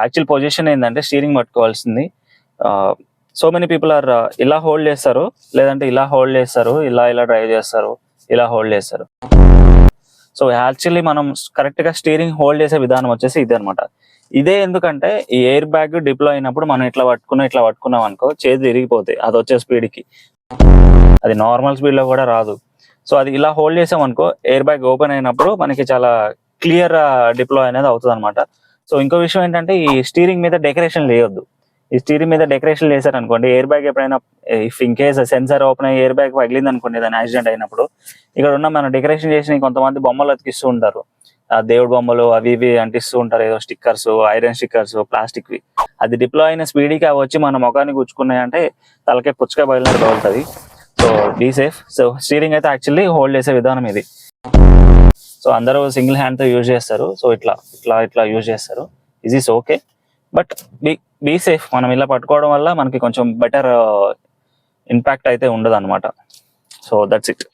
Actual position ఏంటంటే steering పట్టుకోవాల్సింది. So many people are ఇలా హోల్డ్ చేస్తారు. లేదంటే ఇలా హోల్డ్ చేస్తారు. ఇలా ఇలా డ్రైవ్ చేస్తారు. ఇలా హోల్డ్ చేస్తారు. సో యాక్చువల్లీ మనం కరెక్ట్గా స్టీరింగ్ హోల్డ్ చేసే విధానం వచ్చేసి ఇదే అనమాట ఇదే ఎందుకంటే ఈ ఎయిర్ బ్యాగ్ డిప్లో అయినప్పుడు మనం ఇట్లా పట్టుకున్నాం ఇట్లా పట్టుకున్నాం అనుకో చేతి తిరిగిపోతాయి అది వచ్చే స్పీడ్కి. అది నార్మల్ స్పీడ్లో కూడా రాదు. సో అది ఇలా హోల్డ్ చేసామనుకో ఎయిర్ బ్యాగ్ ఓపెన్ అయినప్పుడు మనకి చాలా క్లియర్ డిప్లో uh, అనేది అవుతుంది అనమాట సో ఇంకో విషయం ఏంటంటే ఈ స్టీరింగ్ మీద డెకరేషన్ లేయొద్దు. ఈ స్టీరింగ్ మీద డెకరేషన్ చేశారు అనుకోండి ఎయిర్ బ్యాగ్ ఎప్పుడైనా if in case sensor open అయ్యి ఎయిర్ బ్యాగ్ పగిలింది అనుకోండి దాని యాక్సిడెంట్ అయినప్పుడు ఇక్కడ ఉన్న మనం డెకరేషన్ చేసిన కొంతమంది బొమ్మలు అతికిస్తూ ఉంటారు. ఆ దేవుడు బొమ్మలు అవి ఇవి అంటిస్తూ ఉంటారు ఏదో స్టిక్కర్స్ ఐరన్ స్టిక్కర్స్ ప్లాస్టిక్ వి. అది డిప్లో అయిన స్పీడ్కి అవి వచ్చి మన ముఖాన్ని గుచ్చుకున్నాయంటే తలకే పుచ్చగా బయలుదేరి తగులుతుంది. So be safe so steering అయితే యాక్చువల్లీ హోల్డ్ చేసే విధానం ఇది. సో అందరూ సింగిల్ హ్యాండ్తో యూజ్ చేస్తారు. సో ఇట్లా ఇట్లా ఇట్లా యూజ్ చేస్తారు. Is is okay but be be safe మనం ఇలా పట్టుకోవడం వల్ల మనకి కొంచెం బెటర్ ఇంపాక్ట్ uh, అయితే ఉండదు అనమాట సో దట్స్ ఇట్